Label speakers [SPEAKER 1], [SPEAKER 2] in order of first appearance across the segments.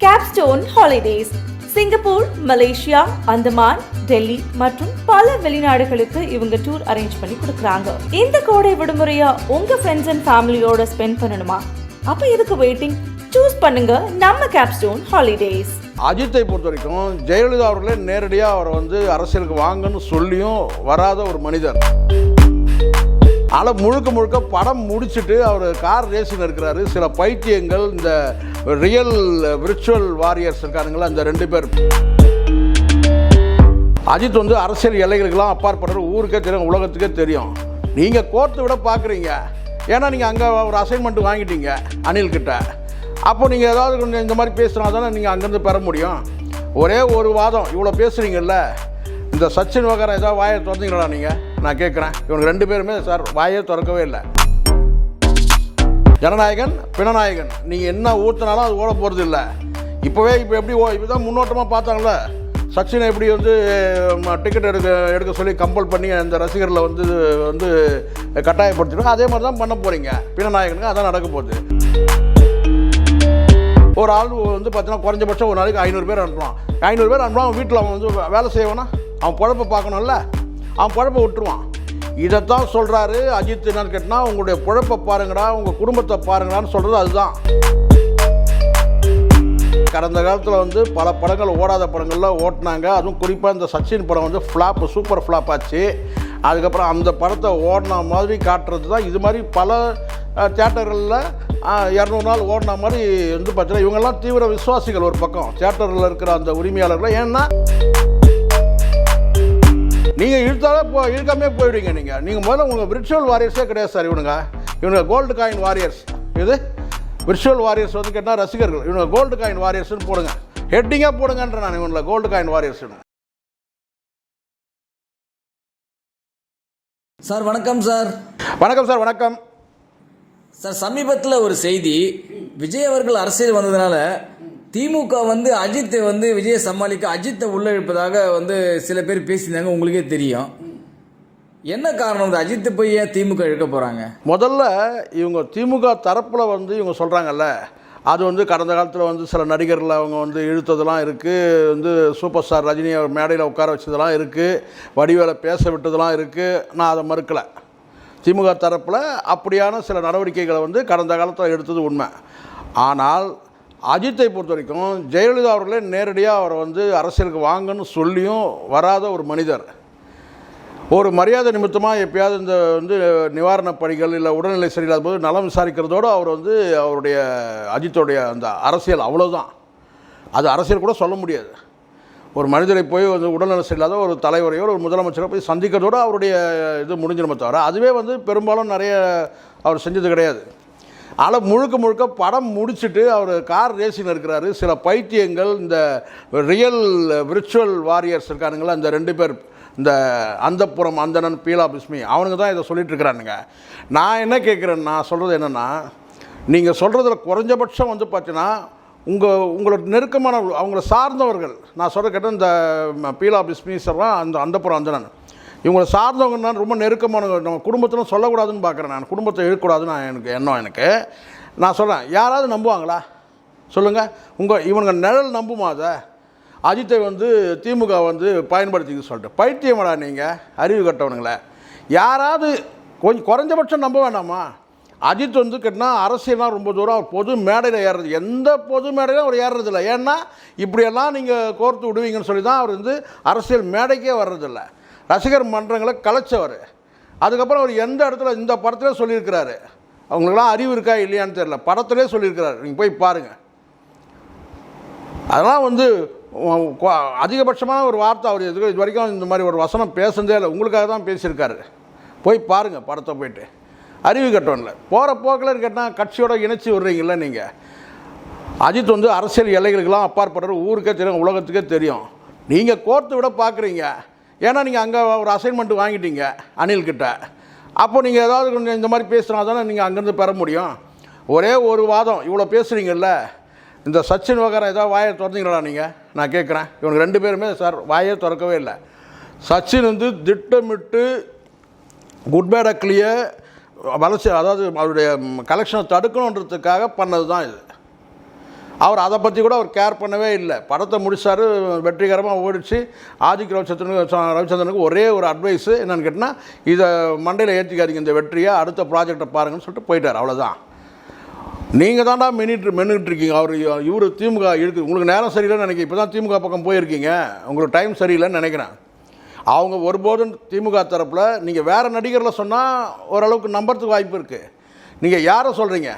[SPEAKER 1] Capstone holidays Singapore Malaysia Andaman Delhi மற்றும் பல வெளிநாடுகளுக்கு இவங்க டூர் அரேஞ்ச் பண்ணி கொடுக்குறாங்க. இந்த கோடை விடுமுறையா உங்க ஃப்ரெண்ட்ஸ் அண்ட் ஃபேமிலியோட ஸ்பெண்ட் பண்ணணுமா? அப்ப எதுக்கு வெயிட்டிங் சூஸ் பண்ணுங்க நம்ம கேப்ஸ்டோன் ஹாலிடேஸ்
[SPEAKER 2] அஜித்தை பொறுத்த வரைக்கும் ஜெயலலிதா அவர்களே நேரடியாக அவரை வந்து அரசியலுக்கு வாங்கன்னு சொல்லியும் வராத ஒரு மனிதர். ஆனால் முழுக்க முழுக்க படம் முடிச்சுட்டு அவர் கார் ரேசிங் இருக்கிறாரு. சில பைத்தியங்கள் இந்த ரியல் விர்ச்சுவல் வாரியர்ஸ் இருக்கானுங்களா அந்த ரெண்டு பேர். அஜித் வந்து அரசியல் எல்லைகளுக்கெல்லாம் அப்பாற்படுற ஊருக்கே தெரியும் உலகத்துக்கே தெரியும். நீங்கள் கோர்த்து விட பார்க்குறீங்க ஏன்னா நீங்கள் அங்கே ஒரு அசைன்மெண்ட் வாங்கிட்டீங்க அனில்கிட்ட. அப்போ நீங்கள் ஏதாவது கொஞ்சம் இந்த மாதிரி பேசுனா தானே நீங்கள் அங்கேருந்து பெற முடியும். ஒரே ஒரு வாதம். இவ்வளோ பேசுகிறீங்கல்ல இந்த சச்சின் வகர ஏதாவது வாயை திறந்தீங்களா நீங்கள் நான் கேட்குறேன் இவங்க ரெண்டு பேருமே சார் வாயை திறக்கவே இல்லை. ஜனநாயகன் பிணநாயகன் நீங்கள் என்ன ஊற்றினாலும் அது ஓட போகிறது இல்லை. இப்போவே இப்போ எப்படி ஓ இப்போ தான் முன்னோட்டமாக பார்த்தாங்களே சச்சினை எப்படி வந்து டிக்கெட் எடுக்க எடுக்க சொல்லி கம்பல் பண்ணி அந்த ரசிகர்களை வந்து வந்து கட்டாயப்படுத்திடும் அதே மாதிரி தான் பண்ண போகிறீங்க பிணநாயகனுக்கு அதான் நடக்க போகுது. ஒரு ஆள் வந்து பார்த்தீங்கன்னா குறைஞ்சபட்சம் ஒரு நாளைக்கு ஐநூறு பேர் அனுப்பலாம். ஐநூறு பேர் அனுப்புவான் அவன் வீட்டில் அவன் வந்து வேலை செய்வானா? அவன் பொழப்பை பார்க்கணும்ல? அவன் பொழப்பை விட்டுருவான். இதைத்தான் சொல்கிறாரு அஜித். என்னன்னு கேட்டால் உங்களுடைய பொழப்பை பாருங்கடா உங்கள் குடும்பத்தை பாருங்கடான்னு சொல்கிறது அதுதான். கடந்த காலத்தில் வந்து பல படங்கள் ஓடாத படங்கள்லாம் ஓட்டினாங்க. அதுவும் குறிப்பாக இந்த சச்சின் படம் வந்து ஃப்ளாப்பு சூப்பர் ஃப்ளாப் ஆச்சு. அதுக்கப்புறம் அந்த படத்தை ஓடின மாதிரி காட்டுறது தான். இது மாதிரி பல தேட்டர்களில் இரநூறு நாள் ஓடின மாதிரி வந்து பார்த்தீங்கன்னா இவங்கெல்லாம் தீவிர விசுவாசிகள் ஒரு பக்கம். தேட்டரில் இருக்கிற அந்த உரிமையாளர்கள். ஏன்னா நீங்கள் இழுத்தாலே போ இழுக்காமே போயிடுவீங்க நீங்கள் நீங்கள் முதல்ல உங்கள் விர்ச்சுவல் வாரியர்ஸே கிடையாது சார் இவனுங்க. இவனுங்க கோல்டு காயின் வாரியர்ஸ் இது? விர்ச்சுவல் வாரியர்ஸ் வந்து கேட்டால் ரசிகர்கள். இவனுங்க கோல்டு காயின் வாரியர்ஸ்னு போடுங்க. ஹெட்டிங்காக போடுங்கன்ற நான் இவனில் கோல்டு காயின் வாரியர்ஸ்னு
[SPEAKER 3] சார் வணக்கம் சார்.
[SPEAKER 2] வணக்கம் சார் வணக்கம்.
[SPEAKER 3] சார் சமீபத்தில் ஒரு செய்தி விஜய் அவர்கள் அரசியல் வந்ததுனால திமுக வந்து அஜித்தை வந்து விஜயை சமாளிக்க அஜித்தை உள்ளிழுப்பதாக வந்து சில பேர் பேசியிருந்தாங்க உங்களுக்கே தெரியும். என்ன காரணம் இந்த அஜித்தை போய் ஏன் திமுக இழுக்க போகிறாங்க
[SPEAKER 2] முதல்ல இவங்க திமுக தரப்பில் வந்து இவங்க சொல்கிறாங்கல்ல அது வந்து கடந்த காலத்தில் வந்து சில நடிகர்கள் அவங்க வந்து இழுத்ததெல்லாம் இருக்குது வந்து சூப்பர் ஸ்டார் ரஜினியை மேடையில் உட்கார வச்சதெல்லாம் இருக்குது வடிவேலை பேச விட்டதெல்லாம் இருக்குது நான் அதை மறுக்கலை. திமுக தரப்பில் அப்படியான சில நடவடிக்கைகளை வந்து கடந்த காலத்தில் எடுத்தது உண்மை. ஆனால் அஜித்தை பொறுத்த வரைக்கும் ஜெயலலிதா அவர்களே நேரடியாக அவரை வந்து அரசியலுக்கு வாங்கன்னு சொல்லியும் வராத ஒரு மனிதர். ஒரு மரியாதை நிமித்தமாக எப்பயாவது இந்த வந்து நிவாரணப் பணிகள் இல்லை உடல்நிலை சரியில்லாத போது நலம் விசாரிக்கிறதோடு அவர் வந்து அவருடைய அஜித்தோடைய அந்த அரசியல் அவ்வளோதான் அது அரசியல் கூட சொல்ல முடியாது. ஒரு மனிதரை போய் வந்து உடல்நலம் சரியில்லாத ஒரு தலைவரையோ ஒரு முதலமைச்சரை போய் சந்திக்கிறதோடு அவருடைய இது முடிஞ்சிருமே தவிர அதுவே வந்து பெரும்பாலும் நிறைய அவர் செஞ்சது கிடையாது. ஆனால் முழுக்க முழுக்க படம் முடிச்சுட்டு அவர் கார் ரேசிங் இருக்கிறாரு. சில பைத்தியங்கள் இந்த ரியல் விர்ச்சுவல் வாரியர்ஸ் இருக்கானுங்களா அந்த ரெண்டு பேர் இந்த அந்தப்புறம் அந்தணன் பீலா பிஸ்மி அவனுங்க தான் இதை சொல்லிட்டு இருக்கிறானுங்க. நான் என்ன கேட்குறேன் நான் சொல்கிறது என்னென்னா நீங்கள் சொல்கிறதுல குறைஞ்சபட்சம் வந்து பார்த்தீங்கன்னா உங்கள் உங்களோட நெருக்கமான அவங்கள சார்ந்தவர்கள் நான் சொல்கிற கேட்டால் இந்த பீலா பிஸ்மி சொல்கிறேன் அந்த அந்தப்புறம் அந்தணன். இவங்களை சார்ந்தவங்க நான் ரொம்ப நெருக்கமானவங்க நம்ம குடும்பத்தில் சொல்லக்கூடாதுன்னு பார்க்குறேன் நான். குடும்பத்தை இழுக்கக்கூடாதுன்னு நான் எனக்கு எண்ணம் எனக்கு. நான் சொல்கிறேன் யாராவது நம்புவாங்களா? சொல்லுங்கள் உங்கள் இவனுங்க நிழல் நம்புமா அதை? அஜித்தை வந்து திமுக வந்து பயன்படுத்திக்க சொல்லிட்டு. பைத்தியமடா நீங்கள் அறிவு கட்டவனுங்களே. யாராவது கொஞ்சம் குறைஞ்சபட்சம் நம்ப வேணாமா அஜித் வந்து கேட்டால் அரசியல்லாம் ரொம்ப தூரம் அவர் பொது மேடையில் ஏறுறது. எந்த பொது மேடையிலும் அவர் ஏறுறதில்ல. ஏன்னா இப்படியெல்லாம் நீங்கள் கோர்த்து விடுவீங்கன்னு சொல்லி தான் அவர் வந்து அரசியல் மேடைக்கே வர்றதில்லை. ரசிகர் மன்றங்களை கலைச்சவர். அதுக்கப்புறம் அவர் எந்த இடத்துல இந்த படத்திலே சொல்லியிருக்கிறாரு. அவங்களுக்கெல்லாம் அறிவு இருக்கா இல்லையான்னு தெரில படத்திலே சொல்லியிருக்கிறாரு. நீங்கள் போய் பாருங்கள் அதெல்லாம் வந்து அதிகபட்சமான ஒரு வார்த்தை அவர் இது இது வரைக்கும் இந்த மாதிரி ஒரு வசனம் பேசுனதே இல்லை. உங்களுக்காக தான் பேசியிருக்காரு. போய் பாருங்கள் படத்தை போயிட்டு. அறிவு கட்டோன்ல போகிற போக்கில் கேட்டால் கட்சியோட இணைச்சி விடுறீங்கள நீங்கள் அஜித் வந்து அரசியல் எல்லைகளுக்கெல்லாம் அப்பாற்படுற ஊருக்கே தெரியும் உலகத்துக்கே தெரியும். நீங்கள் கோர்த்து விட பார்க்குறீங்க ஏன்னா நீங்கள் அங்கே ஒரு அசைன்மெண்ட் வாங்கிட்டீங்க அனில்கிட்ட. அப்போ நீங்கள் ஏதாவது கொஞ்சம் இந்த மாதிரி பேசுனா தானே நீங்கள் அங்கேருந்து பெற முடியும். ஒரே ஒரு வாதம் இவ்வளோ பேசுகிறீங்கல்ல இந்த சச்சின் வகரம் ஏதாவது வாயை திறந்தீங்களா நீங்கள் நான் கேட்குறேன் இவங்க ரெண்டு பேருமே சார் வாயே திறக்கவே இல்லை. சச்சின் வந்து திட்டமிட்டு குட் பேட் அக்லியை வளர்ச்சி அதாவது அவருடைய கலெக்ஷனை தடுக்கணுன்றதுக்காக பண்ணது தான் இது. அவர் அதை பற்றி கூட அவர் கேர் பண்ணவே இல்லை. படத்தை முடித்தார் வெற்றிகரமாக ஓடிச்சு ஆதிக் ரவிச்சந்திரனுக்கு ரவிச்சந்திரனுக்கு ஒரே ஒரு அட்வைஸு என்னென்னு கேட்டால் இதை மண்டையில் ஏற்றிக்காதீங்க இந்த வெற்றியை அடுத்த ப்ராஜெக்டை பாருங்கன்னு சொல்லிட்டு போயிட்டார். அவ்வளோதான் நீங்கள் தான்டா மென்னிட்டு மென்னுட்டு இருக்கீங்க. அவர் இவர் திமுக இருக்கு உங்களுக்கு நேரம் சரியில்லைன்னு நினைக்கிறேன். இப்போ தான் திமுக பக்கம் போயிருக்கீங்க. உங்களுக்கு டைம் சரியில்லைன்னு நினைக்கிறேன். அவங்க ஒருபோதும் திமுக தரப்பில் நீங்கள் வேறு நடிகரில் சொன்னால் ஓரளவுக்கு நம்புறதுக்கு வாய்ப்பு இருக்குது நீங்கள் யாரை சொல்கிறீங்க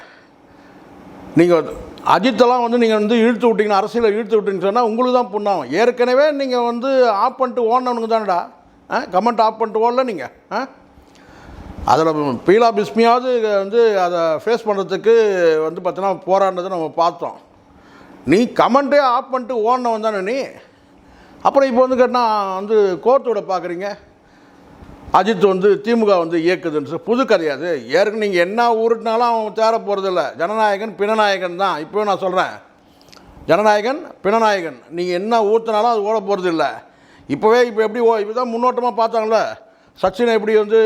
[SPEAKER 2] நீங்கள் அஜித்தெல்லாம் வந்து நீங்கள் வந்து இழுத்து விட்டிங்கன்னா அரசியலை இழுத்து விட்டீங்கன்னு சொன்னால் உங்களுக்கு தான் புண்ணாகும். ஏற்கனவே நீங்கள் வந்து ஆஃப் பண்ணிட்டு ஓடினவனுக்கு தானடா? ஆ கமெண்ட் ஆஃப் பண்ணிட்டு ஓடல நீங்கள் ஆ? அதில் பீலா பிஸ்மியாவது வந்து அதை ஃபேஸ் பண்ணுறதுக்கு வந்து பார்த்தீங்கன்னா போராடினதை நம்ம பார்த்தோம். நீ கமெண்ட்டே ஆஃப் பண்ணிட்டு ஓடினவன் தானே நீ? அப்புறம் இப்போ வந்து கேட்டால் வந்து கோர்ட்டோட பார்க்குறீங்க அஜித் வந்து திமுக வந்து இயக்குதுன்னு சொல்லி புது கிடையாது ஏற்கனவே நீங்கள் என்ன ஊருட்டினாலும் அவன் தேர போகிறதில்ல ஜனநாயகன் பிணநாயகன் தான். இப்போ நான் சொல்கிறேன் ஜனநாயகன் பிணநாயகன் நீங்கள் என்ன ஊற்றினாலும் அது ஓட போகிறது இல்லை இப்போவே இப்போ எப்படி ஓ இப்போ தான் முன்னோட்டமாக பார்த்தாங்களே சச்சினை எப்படி வந்து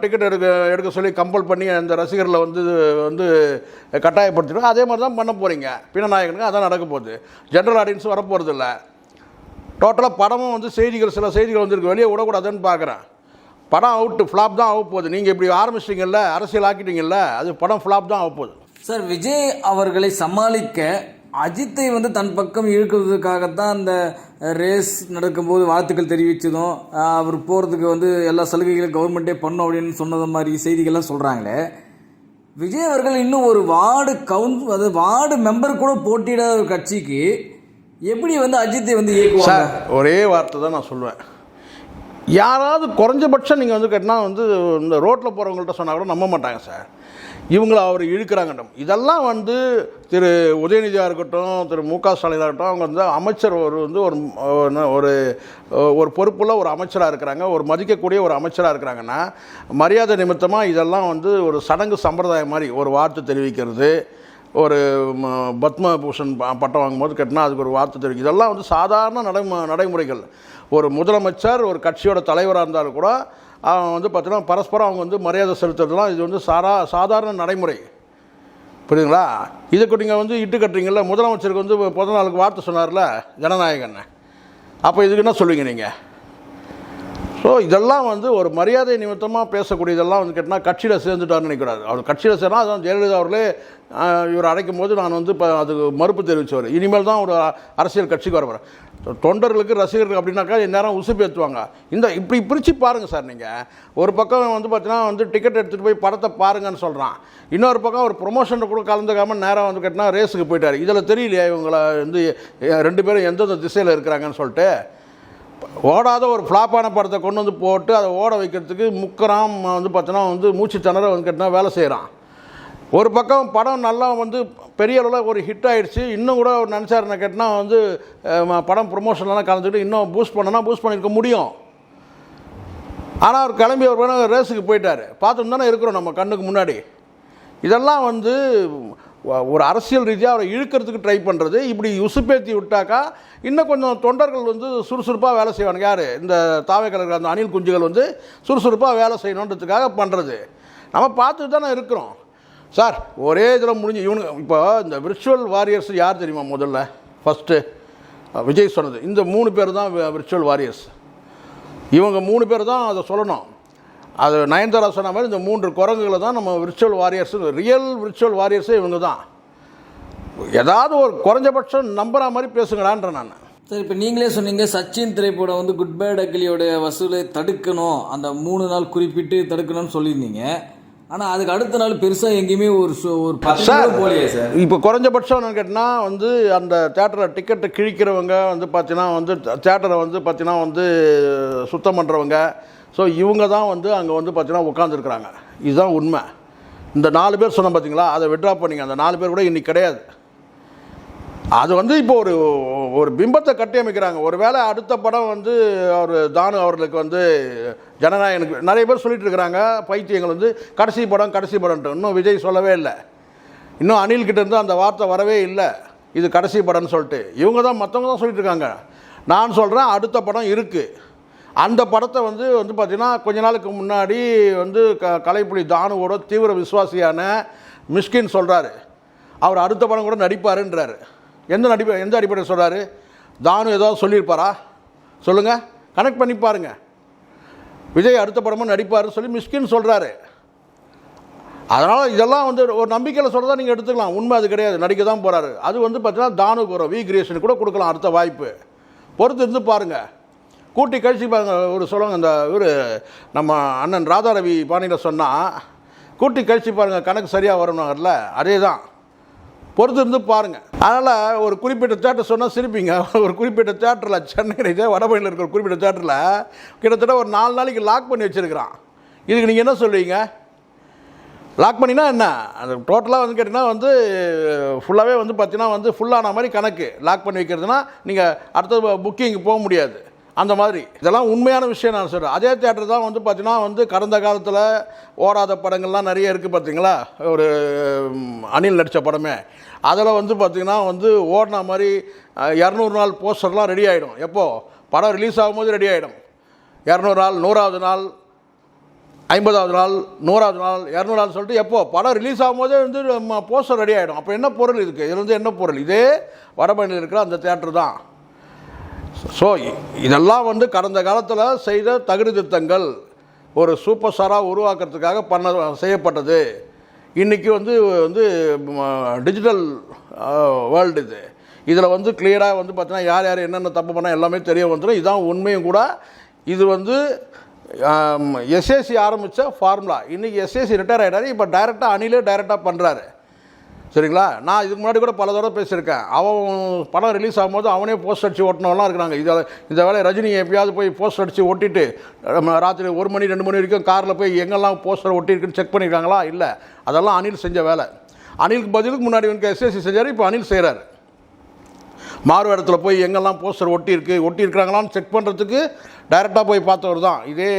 [SPEAKER 2] டிக்கெட் எடுக்க எடுக்க சொல்லி கம்பல் பண்ணி அந்த ரசிகர்களை வந்து வந்து கட்டாயப்படுத்திடும் அதே மாதிரி தான் பண்ண போகிறீங்க பிணநாயகனுக்கு அதான் நடக்க போகுது. ஜென்ரல் ஆடியன்ஸ் வரப்போகிறது இல்லை டோட்டலாக படமும் வந்து செய்திகள் சில செய்திகள் வந்துருக்கு. வெளியே விடக்கூடாதுன்னு பார்க்குறேன். படம் அவுட்டு ஃப்ளாப் தான் ஆக போகுது. நீங்கள் இப்படி ஆரம்பிச்சிட்டிங்கல்ல அரசியல் ஆக்கிட்டீங்கல்ல அது படம் ஃப்ளாப் தான் ஆக போகுது.
[SPEAKER 3] சார் விஜய் அவர்களை சமாளிக்க அஜித்தை வந்து தன் பக்கம் இழுக்கிறதுக்காகத்தான் அந்த ரேஸ் நடக்கும்போது வாழ்த்துக்கள் தெரிவித்ததும் அவர் போகிறதுக்கு வந்து எல்லா சலுகைகளும் கவர்மெண்ட்டே பண்ணும் அப்படின்னு சொன்னது மாதிரி செய்திகள்லாம் சொல்கிறாங்களே விஜய் அவர்கள் இன்னும் ஒரு வார்டு கவுன் அதாவது வார்டு மெம்பர் கூட போட்டியிடாத ஒரு கட்சிக்கு எப்படி வந்து அஜித்தை வந்து இயக்குவாங்க?
[SPEAKER 2] ஒரே வார்த்தை தான் நான் சொல்லுவேன் யாராவது குறைஞ்சபட்சம் நீங்கள் வந்து கேட்டால் வந்து இந்த ரோட்டில் போகிறவங்கள்ட்ட சொன்னால் கூட நம்ப மாட்டாங்க சார். இவங்கள அவர் இழுக்கிறாங்க இதெல்லாம் வந்து திரு உதயநிதியாக இருக்கட்டும் திரு மு க ஸ்டாலினாக இருக்கட்டும் அவங்க வந்து அமைச்சர் ஒரு வந்து ஒரு ஒரு ஒரு பொறுப்புள்ள ஒரு அமைச்சராக இருக்கிறாங்க ஒரு மதிக்கக்கூடிய ஒரு அமைச்சராக இருக்கிறாங்கன்னா மரியாதை நிமித்தமாக இதெல்லாம் வந்து ஒரு சடங்கு சம்பிரதாயம் மாதிரி ஒரு வார்த்தை தெரிவிக்கிறது. ஒரு பத்மபூஷன் ப- பட்டம் வாங்கும்போது கட்டினா அதுக்கு ஒரு வார்த்தை தெரிவிக்கும் இதெல்லாம் வந்து சாதாரண நடைமு நடைமுறைகள். ஒரு முதலமைச்சர் ஒரு கட்சியோட தலைவராக இருந்தாலும் கூட அவன் வந்து பார்த்தீங்கன்னா பரஸ்பரம் அவங்க வந்து மரியாதை செலுத்துறதுலாம் இது வந்து சாரா சாதாரண நடைமுறை. புரியுதுங்களா? இதுக்கு நீங்கள் வந்து இட்டு கட்டுறீங்கள முதலமைச்சருக்கு வந்து பிறந்த நாளுக்கு வார்த்தை சொன்னார்ல ஜனநாயகன் அப்போ இதுக்கு என்ன சொல்லுவீங்க நீங்கள் ஸோ இதெல்லாம் வந்து ஒரு மரியாதை நிமித்தமாக பேசக்கூடியதெல்லாம் வந்து கேட்டால் கட்சியில் சேர்ந்துட்டார்னு நினைக்கிறாரு. அவர் கட்சியில் சேர்னா அதான் ஜெயலலிதா அவர்களே இவர் அழைக்கும் போது நான் வந்து இப்போ அதுக்கு மறுப்பு தெரிவித்தவர் இனிமேல் தான் ஒரு அரசியல் கட்சிக்கு வரவர் தொண்டர்களுக்கு ரசிகர்களுக்கு அப்படின்னாக்கா இந்நேரம் உசுப்பு ஏற்றுவாங்க இந்த இப்படி பிரித்து பாருங்கள் சார் நீங்கள் ஒரு பக்கம் வந்து பார்த்தீங்கன்னா வந்து டிக்கெட் எடுத்துகிட்டு போய் படத்தை பாருங்கன்னு சொல்கிறான் இன்னொரு பக்கம் ஒரு ப்ரொமோஷனில் கூட கலந்துக்காமல் நேரம் வந்து கேட்டினா ரேஸுக்கு போயிட்டார். இதில் தெரியலையா இவங்களை வந்து ரெண்டு பேரும் எந்தெந்த திசையில் இருக்கிறாங்கன்னு சொல்லிட்டு? ஓடாத ஒரு ஃப்ளாப்பான படத்தை கொண்டு வந்து போட்டு அதை ஓட வைக்கிறதுக்கு முக்கராம் வந்து பார்த்தோன்னா வந்து மூச்சு திணற வந்து கேட்டால் வேலை செய்கிறான் ஒரு பக்கம் படம் நல்லா வந்து பெரிய அளவில் ஒரு ஹிட் ஆகிடுச்சு இன்னும் கூட அவர் நினச்சாருன்னு கேட்டால் வந்து படம் ப்ரொமோஷன்லாம் கலந்துக்கிட்டு இன்னும் பூஸ்ட் பண்ணனா பூஸ்ட் பண்ணியிருக்க முடியும். ஆனால் அவர் கிளம்பி அவர் ரேஸுக்கு போயிட்டார். பார்த்துட்டு தானே இருக்கிறோம் நம்ம கண்ணுக்கு முன்னாடி. இதெல்லாம் வந்து ஒரு அரசியல் ரீதியாக அவரை இழுக்கிறதுக்கு ட்ரை பண்ணுறது இப்படி உசுப்பேத்தி விட்டாக்கா இன்னும் கொஞ்சம் தொண்டர்கள் வந்து சுறுசுறுப்பாக வேலை செய்வாங்க யார்? இந்த தாவைக்கலர்கள் அந்த அணில் குஞ்சுகள் வந்து சுறுசுறுப்பாக வேலை செய்யணுன்றதுக்காக பண்ணுறது நம்ம பார்த்துட்டு தானே இருக்கிறோம். சார் ஒரே இதில் முடிஞ்சு இவனுங்க இப்போ இந்த விர்ச்சுவல் வாரியர்ஸ் யார் தெரியுமா முதல்ல? ஃபஸ்ட்டு விஜய் சொன்னது. இந்த மூணு பேர் தான் விர்ச்சுவல் வாரியர்ஸ் இவங்க மூணு பேர் தான் அதை சொல்லணும். அது நயன்தாரா சொன்ன மாதிரி இந்த மூன்று குரங்குகளை தான் நம்ம விர்ச்சுவல் வாரியர்ஸ் ரியல் விர்ச்சுவல் வாரியர்ஸே இவங்க தான் ஏதாவது ஒரு குறைஞ்சபட்சம் நம்புற மாதிரி பேசுங்களான்ற நான்.
[SPEAKER 3] சார் இப்போ நீங்களே சொன்னீங்க சச்சின் திரைப்படம் வந்து குட் பேட் அக்கிலியோட வசூலை தடுக்கணும் அந்த மூணு நாள் குறிப்பிட்டு தடுக்கணும்னு சொல்லியிருந்தீங்க. ஆனால் அதுக்கு அடுத்த நாள் பெருசாக எங்கேயுமே ஒரு ஒரு
[SPEAKER 2] சார்
[SPEAKER 3] கூட போகலையே சார்.
[SPEAKER 2] இப்போ குறைஞ்சபட்சம் என்னன்னு கேட்டால் வந்து அந்த தேட்டரை டிக்கெட்டை கிழிக்கிறவங்க வந்து பார்த்தீங்கன்னா வந்து தேட்டரை வந்து பார்த்தீங்கன்னா வந்து சுத்தம் பண்ணுறவங்க ஸோ இவங்க தான் வந்து அங்கே வந்து பார்த்தீங்கன்னா உட்காந்துருக்குறாங்க இதுதான் உண்மை. இந்த நாலு பேர் சொன்னோம் பார்த்தீங்களா அதை விட்ரா பண்ணிங்க. அந்த நாலு பேர் கூட இன்றைக்கி கிடையாது. அது வந்து இப்போ ஒரு ஒரு பிம்பத்தை கட்டியமைக்கிறாங்க ஒருவேளை அடுத்த படம் வந்து அவர் தானு அவர்களுக்கு வந்து ஜனநாயகனுக்கு நிறைய பேர் சொல்லிட்டு இருக்கிறாங்க. பைத்தியங்கள் வந்து கடைசி படம் கடைசி படம்ட்டு இன்னும் விஜய் சொல்லவே இல்லை. இன்னும் அனில்கிட்ட இருந்து அந்த வார்த்தை வரவே இல்லை. இது கடைசி படம்னு சொல்லிட்டு. இவங்க தான் மற்றவங்க தான் சொல்லிட்டு இருக்காங்க. நான் சொல்கிறேன் அடுத்த படம் இருக்குது அந்த படத்தை வந்து வந்து பார்த்திங்கன்னா கொஞ்ச நாளுக்கு முன்னாடி வந்து க கலைப்புலி தானுவோட தீவிர விசுவாசியான மிஸ்கின் சொல்கிறாரு அவர் அடுத்த படம் கூட நடிப்பாருன்றாரு. எந்த நடிப்பு எந்த அடிப்படையில் சொல்கிறாரு தானு ஏதாவது சொல்லியிருப்பாரா? சொல்லுங்கள் கனெக்ட் பண்ணி பாருங்கள் விஜய் அடுத்த படமும் நடிப்பாருன்னு சொல்லி மிஸ்கின் சொல்கிறாரு அதனால் இதெல்லாம் வந்து ஒரு நம்பிக்கையில் சொல்கிறதா நீங்கள் எடுத்துக்கலாம். உண்மை அது கிடையாது. நடிக்க தான் போகிறாரு அது வந்து பார்த்தீங்கன்னா தானு வரும் வி கிரியேஷன் கூட கொடுக்கலாம் அடுத்த வாய்ப்பு. பொறுத்து இருந்து பாருங்கள் கூட்டி கழிச்சு பாருங்க ஒரு சொல்லுவாங்க இந்த இவர் நம்ம அண்ணன் ராதாரவி பாணியில் சொன்னால் கூட்டி கழிச்சு பாருங்கள் கணக்கு சரியாக வரணுங்கிறல அதே தான் பொறுத்து இருந்து பாருங்கள் அதனால் ஒரு குறிப்பிட்ட தேட்டர் சொன்னால் சிரிப்பீங்க. ஒரு குறிப்பிட்ட தேட்டரில் சென்னையில் வடபழனியில் இருக்கிற குறிப்பிட்ட தேட்டரில் கிட்டத்தட்ட ஒரு நாலு நாளைக்கு லாக் பண்ணி வச்சுருக்கிறான். இதுக்கு நீங்கள் என்ன சொல்லுவீங்க? லாக் பண்ணினா என்ன? அது டோட்டலாக வந்து கேட்டிங்கன்னா வந்து ஃபுல்லாகவே வந்து பார்த்தீங்கன்னா வந்து ஃபுல்லான மாதிரி கணக்கு லாக் பண்ணி வைக்கிறதுனா நீங்கள் அடுத்த புக்கிங் போக முடியாது. அந்த மாதிரி. இதெல்லாம் உண்மையான விஷயம் நான் சொல்கிறேன் அதே தேட்டர் தான் வந்து பார்த்தீங்கன்னா வந்து கடந்த காலத்தில் ஓடாத படங்கள்லாம் நிறைய இருக்குது பார்த்தீங்களா ஒரு அணில் நடித்த படமே. அதில் வந்து பார்த்திங்கன்னா வந்து ஓடின மாதிரி இரநூறு நாள் போஸ்டர்லாம் ரெடி ஆகிடும் எப்போது படம் ரிலீஸ் ஆகும்போது ரெடி ஆகிடும் இரநூறு நாள் நூறாவது நாள் ஐம்பதாவது நாள் நூறாவது நாள் இரநூறு நாள் சொல்லிட்டு எப்போ? படம் ரிலீஸ் ஆகும்போதே வந்து போஸ்டர் ரெடி ஆகிடும் அப்போ என்ன பொருள் இதுக்கு? இது வந்து என்ன பொருள்? இதே வடபழனியில் இருக்கிற அந்த தேட்டர் தான். ஸோ இதெல்லாம் வந்து கடந்த காலத்தில் செய்த தகுதி திருத்தங்கள் ஒரு சூப்பர் ஸ்டாராக உருவாக்குறதுக்காக பண்ண செய்யப்பட்டது. இன்றைக்கி வந்து வந்து டிஜிட்டல் வேர்ல்டு இது. இதில் வந்து கிளியராக வந்து பார்த்தீங்கன்னா யார் யார் என்னென்ன தப்பு பண்ணால் எல்லாமே தெரிய வந்துடும் இதான் உண்மையும் கூட. இது வந்து எஸ்எஸ்சி ஆரம்பித்த ஃபார்முலா இன்றைக்கி எஸ்எஸ்சி ரிட்டையர் ஆகிட்டாரு இப்போ டைரெக்டாக அணிலே டைரெக்டாக பண்ணுறாரு சரிங்களா? நான் இதுக்கு முன்னாடி கூட பல தடவை பேசியிருக்கேன். அவன் படம் ரிலீஸ் ஆகும்போது அவனே போஸ்ட் அடித்து ஓட்டினவெல்லாம் இருக்கிறாங்க. இதில் இந்த வேலை ரஜினி எப்பயாவது போய் போஸ்டர் அடித்து ஒட்டிட்டு நம்ம ராத்திரி ஒரு மணி ரெண்டு மணி வரைக்கும் காரில் போய் எங்கெல்லாம் போஸ்டர் ஒட்டியிருக்குன்னு செக் பண்ணியிருக்காங்களா? இல்லை. அதெல்லாம் அனில் செஞ்ச வேலை. அனிலுக்கு பதிலுக்கு முன்னாடி வந்து எஸ்எஸ்சி செஞ்சார் இப்போ அனில் செய்கிறார் மாறு இடத்துல போய் எங்கெல்லாம் போஸ்டர் ஒட்டியிருக்கு ஒட்டியிருக்கிறாங்களான்னு செக் பண்ணுறதுக்கு டைரெக்டாக போய் பார்த்தவர் தான். இதே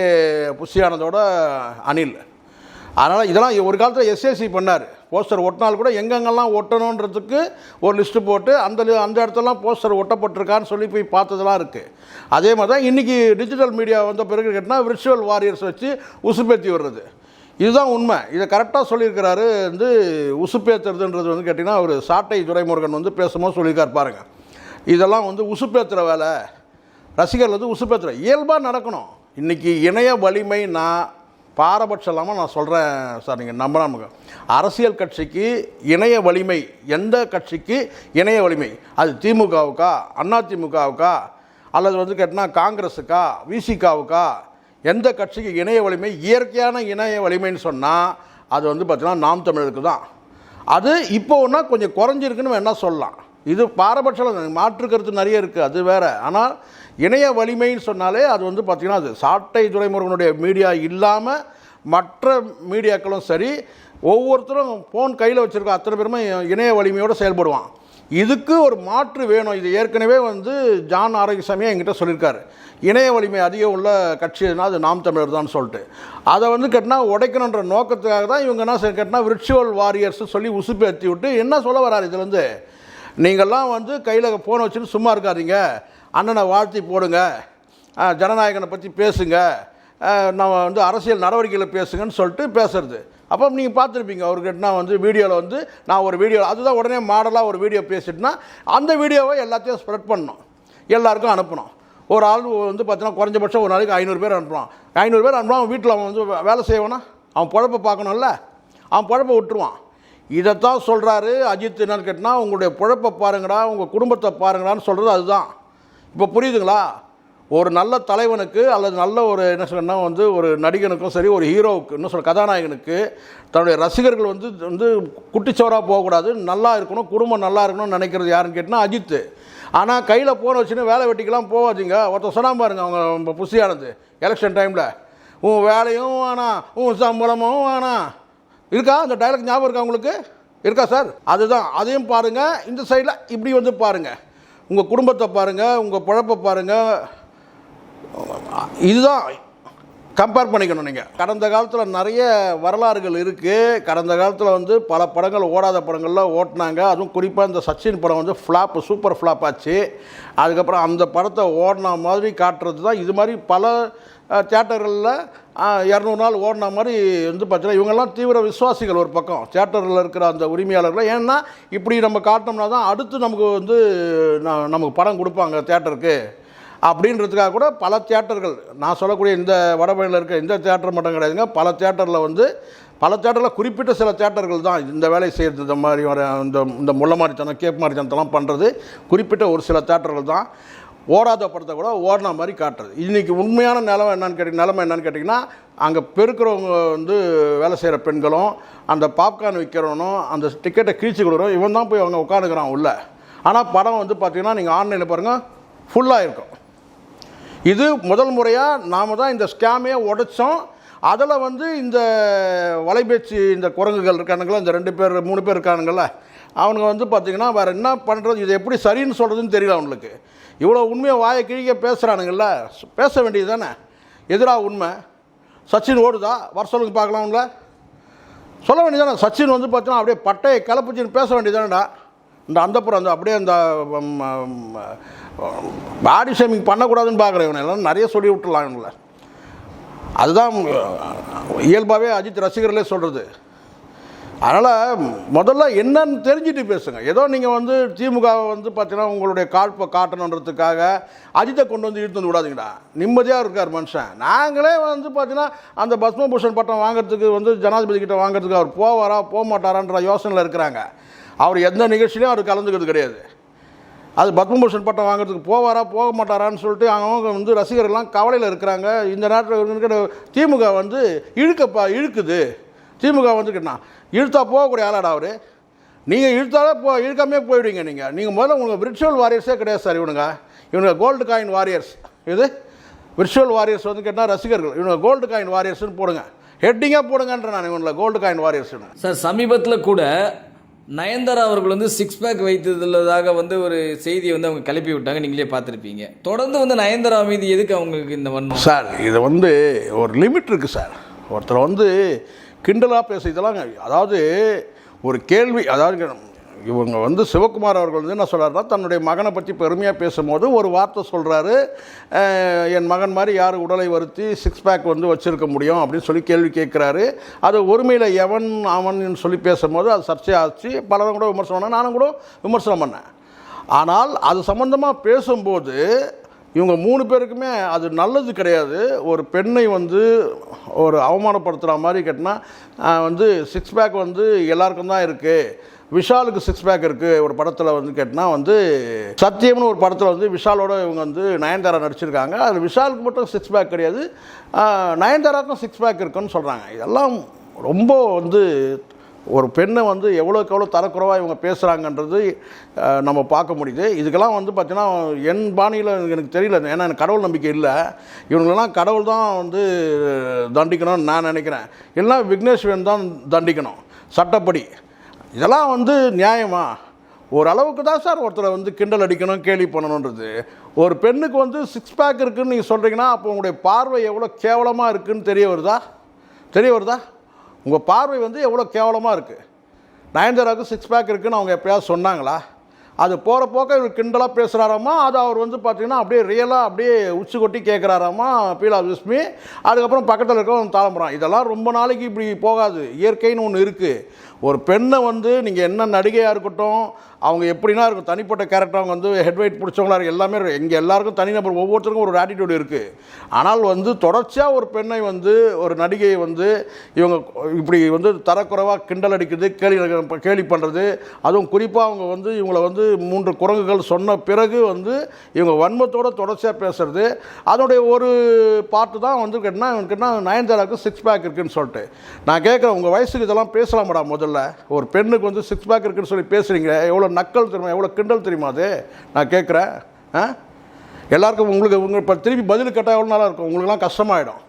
[SPEAKER 2] புஷியானதோட அனில். அதனால் இதெல்லாம் ஒரு காலத்தில் எஸ்எஸ்சி பண்ணார். போஸ்டர் ஒட்டினால் கூட எங்கெங்கெல்லாம் ஒட்டணுன்றதுக்கு ஒரு லிஸ்ட்டு போட்டு அந்த அந்த இடத்துலலாம் போஸ்டர் ஒட்டப்பட்டிருக்கான்னு சொல்லி போய் பார்த்ததெல்லாம் இருக்குது அதே மாதிரி தான் இன்றைக்கி டிஜிட்டல் மீடியா வந்த பிறகு கேட்டால் விர்ச்சுவல் வாரியர்ஸ் வச்சு உசுப்பேற்றி வர்றது. இதுதான் உண்மை. இதை கரெக்டாக சொல்லியிருக்கிறாரு வந்து உசுப்பேத்துறதுன்றது வந்து கேட்டிங்கன்னா அவர் சாட்டை துரைமுருகன் வந்து பேசும்போது சொல்லியிருக்கார் பாருங்க. இதெல்லாம் வந்து உசுப்பேற்றுற வேலை. ரசிகர்கள் வந்து உசுப்பேத்துற. இயல்பாக நடக்கணும். இன்றைக்கி இணைய வலிமைன்னா பாரபட்சம் இல்லாமல் நான் சொல்கிறேன் சார் நீங்கள் நம்பலாம் அரசியல் கட்சிக்கு இணைய வலிமை எந்த கட்சிக்கு இணைய வலிமை? அது திமுகவுக்கா அதிமுகவுக்கா அல்லது வந்து கேட்டால் காங்கிரஸுக்கா விசிகாவுக்கா? எந்த கட்சிக்கு இணைய வலிமை இயற்கையான இணைய வலிமைன்னு சொன்னால் அது வந்து பார்த்திங்கன்னா நாம் தமிழருக்கு தான் அது இப்போ ஒன்றா கொஞ்சம் குறைஞ்சிருக்குன்னு வேணால் சொல்லலாம். இது பாரபட்சம் மாற்று கருத்து நிறைய இருக்குது அது வேற. ஆனால் இணைய வலிமைன்னு சொன்னாலே அது வந்து பார்த்திங்கன்னா அது சாட்டை துறைமுருகனுடைய மீடியா இல்லாமல் மற்ற மீடியாக்களும் சரி ஒவ்வொருத்தரும் ஃபோன் கையில் வச்சுருக்க அத்தனை பேருமே இணைய வலிமையோடு செயல்படுவான். இதுக்கு ஒரு மாற்று வேணும். இது ஏற்கனவே வந்து ஜான் ஆரோக்கியசாமியாக என்கிட்ட சொல்லியிருக்காரு. இணைய வலிமை அதிகம் உள்ள கட்சி எதுனா அது நாம் தமிழர் தான் சொல்லிட்டு. அதை வந்து கேட்டினா உடைக்கணுன்ற நோக்கத்துக்காக தான் இவங்க என்ன செய்ய கேட்டினா விர்ச்சுவல் வாரியர்ஸ் சொல்லி உசுப்பேற்றி விட்டு என்ன சொல்ல வராரு இதுலேருந்து நீங்கள்லாம் வந்து கையில் ஃபோன் வச்சுட்டு சும்மா இருக்காதீங்க. அண்ணனை வாழ்த்தி போடுங்க. ஜனநாயகனை பற்றி பேசுங்க. நம்ம வந்து அரசியல் நடவடிக்கையில் பேசுங்கன்னு சொல்லிட்டு பேசுறது. அப்போ நீங்கள் பார்த்துருப்பீங்க அவர்கிட்டனா வந்து வீடியோவில் வந்து நான் ஒரு வீடியோ அதுதான் உடனே மாடலாக ஒரு வீடியோ பேசிட்டுனா அந்த வீடியோவை எல்லாத்தையும் ஸ்ப்ரெட் பண்ணணும். எல்லாருக்கும் அனுப்பணும். ஒரு ஆள் வந்து பார்த்தீங்கன்னா குறைஞ்சபட்சம் ஒரு நாளைக்கு ஐநூறு பேர் அனுப்பலாம். ஐநூறு பேர் அனுப்புவான் அவன் வீட்டில் அவன் வந்து வேலை செய்வானா அவன் குழப்ப பார்க்கணும்ல? அவன் பொழப்பை விட்டுருவான். இதைத்தான் சொல்கிறாரு அஜித் என்னன்னு கேட்டால் உங்களுடைய பொழப்பை பாருங்கடா உங்கள் குடும்பத்தை பாருங்கடான்னு சொல்கிறது அதுதான். இப்போ புரியுதுங்களா? ஒரு நல்ல தலைவனுக்கு அல்லது நல்ல ஒரு என்ன சொன்னால் வந்து ஒரு நடிகனுக்கும் சரி ஒரு ஹீரோவுக்கு என்ன சொல்ல கதாநாயகனுக்கு தன்னுடைய ரசிகர்கள் வந்து வந்து குட்டிச்சோராக போகக்கூடாது நல்லா இருக்கணும் குடும்பம் நல்லா இருக்கணும்னு நினைக்கிறது யாருன்னு கேட்டால் அஜித்து ஆனால் கையில் போன வச்சுன்னு வேலை வெட்டிக்கெல்லாம் போகாதீங்க. ஒருத்தர் சொன்னால் பாருங்க அவங்க புசியானது எலெக்ஷன் டைமில் உன் வேலையும் வேணாம் உன் சம்பளமும் வேணாம் இருக்கா? அந்த டைலாக் ஞாபகம் இருக்கா உங்களுக்கு? இருக்கா சார் அதுதான். அதையும் பாருங்கள் இந்த சைடில் இப்படி வந்து பாருங்கள் உங்கள் குடும்பத்தை பாருங்கள் உங்கள் பொழப்பை பாருங்கள் இதுதான். கம்பேர் பண்ணிக்கணும் நீங்கள் கடந்த காலத்தில் நிறைய வரலாறுகள் இருக்குது கடந்த காலத்தில் வந்து பல படங்கள் ஓடாத படங்கள்லாம் ஓட்டினாங்க. அதுவும் குறிப்பாக இந்த சச்சின் படம் வந்து ஃப்ளாப் சூப்பர் ஃப்ளாப் ஆச்சு. அதுக்கப்புறம் அந்த படத்தை ஓடின மாதிரி காட்டுறது தான். இது மாதிரி பல தேட்டர்களில் இரநூறு நாள் ஓடின மாதிரி வந்து பார்த்தீங்கன்னா இவங்கெல்லாம் தீவிர விசுவாசிகள் ஒரு பக்கம். தியேட்டரில் இருக்கிற அந்த உரிமையாளர்கள். ஏன்னா இப்படி நம்ம காட்டினோம்னா தான் அடுத்து நமக்கு வந்து நமக்கு படம் கொடுப்பாங்க தேட்டருக்கு அப்படின்றதுக்காக கூட பல தியேட்டர்கள் நான் சொல்லக்கூடிய இந்த வடபழனியில் இருக்க இந்த தியேட்டர் மட்டும் கிடையாதுங்க பல தியேட்டரில் வந்து பல தேட்டரில் குறிப்பிட்ட சில தேட்டர்கள் தான் இந்த வேலையை செய்கிறது இந்த மாதிரி வர இந்த இந்த முள்ள சந்தம் கேப் மாதிரித்தனத்தெல்லாம் பண்ணுறது குறிப்பிட்ட ஒரு சில தேட்டர்கள் தான். ஓடாத படத்தை கூட ஓடின மாதிரி காட்டுறது. இன்றைக்கி உண்மையான நிலமை என்னன்னு கேட்டி நிலமை என்னன்னு கேட்டிங்கன்னா அங்கே பெருக்கிறவங்க வந்து வேலை செய்கிற பெண்களும் அந்த பாப்கார்ன் விற்கிறவனும் அந்த டிக்கெட்டை கிழிச்சு கொடுக்குறோம் இவன் தான் போய் அவங்க உட்காந்துக்கிறான் உள்ள. ஆனால் படம் வந்து பார்த்திங்கன்னா நீங்கள் ஆன்லைனில் பாருங்கள் ஃபுல்லாக இருக்கும். இது முதல் முறையாக நாம் தான் இந்த ஸ்கேமே உடைச்சோம். அதில் வந்து இந்த வலைபேச்சு இந்த குரங்குகள் இருக்கானுங்களா இந்த ரெண்டு பேர் மூணு பேர் இருக்கானுங்கள அவனுங்க வந்து பார்த்திங்கன்னா வேறு என்ன பண்ணுறது இது எப்படி சரின்னு சொல்கிறதுன்னு தெரியல அவனுக்கு இவ்வளோ உண்மையை வாயை கிழிக்க பேசுகிறானுங்கள்ல பேச வேண்டியது தானே. எதிராக உண்மை. சச்சின் ஓடுதா? வர சொல்லுங்க பார்க்கலாம் அவங்கள. சொல்ல வேண்டியதானே சச்சின் வந்து பார்த்தீங்கன்னா அப்படியே பட்டையை கலப்புச்சின்னு பேச வேண்டியதானடா இந்த அந்தப்புறம் அந்த அப்படியே அந்த பாடி ஷேமிங் பண்ணக்கூடாதுன்னு பார்க்குறேன் இவனை. எல்லாம் நிறைய சொல்லி விட்டுலாம் இவங்கள அதுதான் இயல்பாகவே அஜித் ரசிகர்களே சொல்கிறது அதனால் முதல்ல என்னன்னு தெரிஞ்சுட்டு பேசுங்க. ஏதோ நீங்கள் வந்து திமுக வந்து பார்த்தீங்கன்னா உங்களுடைய காழ்ப்பை காட்டணுன்றதுக்காக அஜித்தை கொண்டு வந்து இழுத்து வந்து விடாதீங்கடா. நிம்மதியாக இருக்கார் மனுஷன். நாங்களே வந்து பார்த்தீங்கன்னா அந்த பத்மபூஷன் பட்டம் வாங்குறதுக்கு வந்து ஜனாதிபதி கிட்ட வாங்குறதுக்கு அவர் போவாரா போக மாட்டாரான்ற யோசனையில் இருக்கிறாங்க. அவர் எந்த நிகழ்ச்சியிலையும் அவர் கலந்துக்கிறது கிடையாது. அது பத்மபூஷன் பட்டம் வாங்குறதுக்கு போவாரா போக மாட்டாரான்னு சொல்லிட்டு அவங்க வந்து ரசிகர்கள்லாம் கவலையில் இருக்கிறாங்க. இந்த நேரத்தில் திமுக வந்து இழுக்கப்பா இழுக்குது. திமுக வந்துக்கிட்டா இழுத்தா போகக்கூடிய ஆளாடா அவர்? நீங்கள் இழுத்தாலே போ இழுக்காமே போயிடுவீங்க நீங்கள் நீங்கள் முதல்ல உங்களுக்கு விர்ச்சுவல் வாரியர்ஸே கிடையாது சார் இவனுங்க. இவனுங்க கோல்டு காயின் வாரியர்ஸ் இது விர்ச்சுவல் வாரியர்ஸ் வந்து கேட்டால் ரசிகர்கள். இவனுங்க கோல்டு காயின் வாரியர்ஸ்னு போடுங்க. ஹெட்டிங்காக போடுங்கன்ற நான் இவனில் கோல்டு காயின் வாரியர்ஸ்னு
[SPEAKER 3] சார் சமீபத்தில் கூட நயன்தாரா அவர்கள் வந்து சிக்ஸ் பேக் வைத்ததுள்ளதாக வந்து ஒரு செய்தியை வந்து அவங்க கிளப்பி விட்டாங்க. நீங்களே பார்த்துருப்பீங்க. தொடர்ந்து வந்து நயன்தாரா மீது எதுக்கு அவங்களுக்கு இந்த வன்மம்?
[SPEAKER 2] சார் இது வந்து ஒரு லிமிட் இருக்குது சார். ஒருத்தர் வந்து கிண்டலாக பேச இதெல்லாம் அதாவது ஒரு கேள்வி அதாவது இவங்க வந்து சிவகுமார் அவர்கள் வந்து என்ன சொல்கிறாருன்னா தன்னுடைய மகனை பற்றி பெருமையாக பேசும்போது ஒரு வார்த்தை சொல்கிறாரு என் மகன் மாதிரி யார் உடலை வருத்தி சிக்ஸ் பேக் வந்து வச்சுருக்க முடியும் அப்படின்னு சொல்லி கேள்வி கேட்குறாரு. அது ஒருமையில் எவன் அவன் சொல்லி பேசும்போது அது சர்ச்சையாச்சு. பலரும் கூட விமர்சனம் பண்ணேன் நானும் கூட விமர்சனம் பண்ணேன். ஆனால் அது சம்மந்தமாக பேசும்போது இவங்க மூணு பேருக்குமே அது நல்லது கிடையாது. ஒரு பெண்ணை வந்து ஒரு அவமானப்படுத்துகிற மாதிரி கேட்டினா வந்து சிக்ஸ் பேக் வந்து எல்லாருக்கும் தான் இருக்குது விஷாலுக்கு சிக்ஸ் பேக் இருக்குது ஒரு படத்தில் வந்து கேட்டால் வந்து சத்தியம்னு ஒரு படத்தில் வந்து விஷாலோட இவங்க வந்து நயன்தாரா நடிச்சிருக்காங்க. அது விஷாலுக்கு மட்டும் சிக்ஸ் பேக் கிடையாது. நயன்தாராக்கும் சிக்ஸ் பேக் இருக்குன்னு சொல்கிறாங்க இதெல்லாம் ரொம்ப வந்து ஒரு பெண்ணை வந்து எவ்வளோக்கு எவ்வளோ தரக்குறைவாக இவங்க பேசுகிறாங்கன்றது நம்ம பார்க்க முடியுது. இதுக்கெல்லாம் வந்து பார்த்தீங்கன்னா என் பாணியில் எனக்கு தெரியல. ஏன்னா எனக்கு கடவுள் நம்பிக்கை இல்லை. இவங்களெல்லாம் கடவுள் தான் வந்து தண்டிக்கணும்னு நான் நினைக்கிறேன். இல்லைன்னா விக்னேஸ்வரன் தான் தண்டிக்கணும். சட்டப்படி. இதெல்லாம் வந்து நியாயமா? ஓரளவுக்கு தான் சார் ஒருத்தரை வந்து கிண்டல் அடிக்கணும் கேலி பண்ணணுன்றது. ஒரு பெண்ணுக்கு வந்து சிக்ஸ் பேக் இருக்குதுன்னு நீங்கள் சொல்கிறீங்கன்னா அப்போ உங்களுடைய பார்வை எவ்வளோ கேவலமாக இருக்குன்னு தெரிய வருதா? தெரிய வருதா? உங்கள் பார்வை வந்து எவ்வளோ கேவலமாக இருக்குது நயன்தாராவுக்கு சிக்ஸ் பேக் இருக்குதுன்னு அவங்க எப்பயாவது சொன்னாங்களா? அது போகிற போக்க இவர் கிண்டலாக பேசுகிறாராமா அது அவர் வந்து பார்த்தீங்கன்னா அப்படியே ரியலாக அப்படியே உச்சி கொட்டி கேட்குறாராமா பீலா விஸ்மி அதுக்கப்புறம் பக்கத்தில் இருக்கவன் தாளம்புறான். இதெல்லாம் ரொம்ப நாளைக்கு இப்படி போகாது. இயற்கைன்னு ஒன்று இருக்குது ஒரு பெண்ணை வந்து நீங்கள் என்ன நடிகையாக இருக்கட்டும் அவங்க எப்படின்னா இருக்கும் தனிப்பட்ட கேரக்டர் அவங்க வந்து ஹெட் பிடிச்சவங்களா இருக்கு எல்லாமே இங்கே எல்லாருக்கும் தனிநபர் ஒவ்வொருத்தருக்கும் ஒரு ஆட்டிடியூடு இருக்குது ஆனால் வந்து தொடர்ச்சியாக ஒரு பெண்ணை வந்து ஒரு நடிகையை வந்து இவங்க இப்படி வந்து தரக்குறைவாக கிண்டல் அடிக்குது கேலி கேலி பண்ணுறது அதுவும் குறிப்பாக அவங்க வந்து இவங்களை வந்து மூன்று குரங்குகள் சொன்ன பிறகு வந்து இவங்க வன்மத்தோடு தொடர்ச்சியாக பேசுறது. அதனுடைய ஒரு பாட்டு தான் வந்து கேட்டால் கேட்டால் நயன்தாராவுக்கு சிக்ஸ் பேக் இருக்குன்னு சொல்லிட்டு. நான் கேட்குறேன் உங்கள் வயசுக்கு இதெல்லாம் பேசலாமாடா முதல்ல? ஒரு பெண்ணுக்கு வந்து சிக்ஸ் பேக் இருக்குன்னு சொல்லி பேசுகிறீங்க எவ்வளோ நக்கல் தெரியுமா எவ்வளோ கிண்டல் தெரியுமா அது? நான் கேட்குறேன் ஆ? எல்லாருக்கும் உங்களுக்கு உங்கள் இப்போ திருப்பி பதில் கேட்டால் எவ்வளோ நாளாக இருக்கும்? உங்களுக்குலாம் கஷ்டமாயிடும்.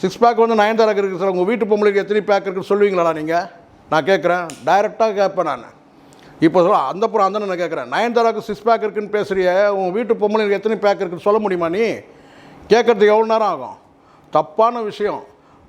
[SPEAKER 2] சிக்ஸ் பேக் வந்து நயன்தாராக்கு இருக்குது சார் உங்கள் வீட்டு பொம்பளைக்கு எத்தனை பேக் இருக்குன்னு சொல்லுவீங்களா நீங்கள் நான் கேட்குறேன் டைரெக்டாக கேட்பேன் நான். இப்போ சொல்ல அந்த புறம் அந்த நான் கேட்குறேன் நயன்தாராவுக்கு சிக்ஸ் பேக் இருக்குன்னு பேசுறிய உங்கள் வீட்டு பொம்பளைக்கு எத்தனை பேக் இருக்குன்னு சொல்ல முடியுமா நீ? கேட்கறதுக்கு எவ்வளோ நேரம் ஆகும்? தப்பான விஷயம்.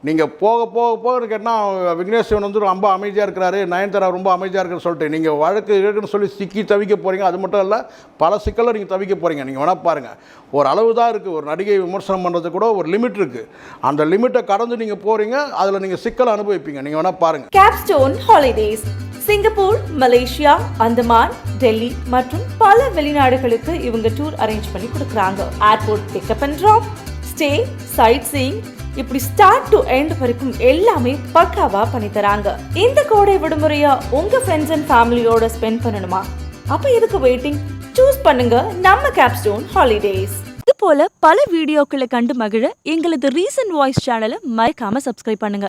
[SPEAKER 2] நீங்கள் போக போக போக கேட்டால் விக்னேஷ் சிவன் வந்து ரொம்ப அமைதியாக இருக்கிறாரு நயன்தாரா ரொம்ப அமைதியாக இருக்குன்னு சொல்லிட்டு நீங்கள் வழக்கு இருக்குன்னு சொல்லி சிக்கி தவிக்க போகிறீங்க அது மட்டும் இல்லை பல சிக்கலில் நீங்கள் தவிக்க போகிறீங்க நீங்கள் வேணால் பாருங்கள் ஒரு அளவு தான் இருக்குது ஒரு நடிகை விமர்சனம் பண்ணுறது கூட ஒரு லிமிட் இருக்குது அந்த லிமிட்டை கடந்து நீங்கள் போகிறீங்க அதில் நீங்கள் சிக்கலை அனுபவிப்பீங்க நீங்கள் வேணால் பாருங்கள்
[SPEAKER 1] Capstone holidays Singapore Malaysia Andaman Delhi மற்றும் பல வெளிநாடுகளுக்கு இவங்க டூர் அரேஞ்ச் பண்ணி கொடுக்குறாங்க. Airport pickup and drop stay sightseeing இப்படி ஸ்டார்ட் டு எண்ட் வரைக்கும் எல்லாமே பக்காவா பண்ணி தராங்க இந்த கோடை விடுமுறையா உங்க ஃப்ரெண்ட்ஸ் அண்ட் ஃபேமிலியோட ஸ்பெண்ட் பண்ணணுமா? அப்ப எதுக்கு வெயிட்டிங் சூஸ் பண்ணுங்க நம்ம கேப்ஸ்டோன் ஹாலிடேஸ்
[SPEAKER 4] இது போல பல வீடியோக்களை கண்டு மகிழ எங்களது ரீசன்ட் வாய்ஸ் சேனலை மறக்காம சப்ஸ்கிரைப் பண்ணுங்க.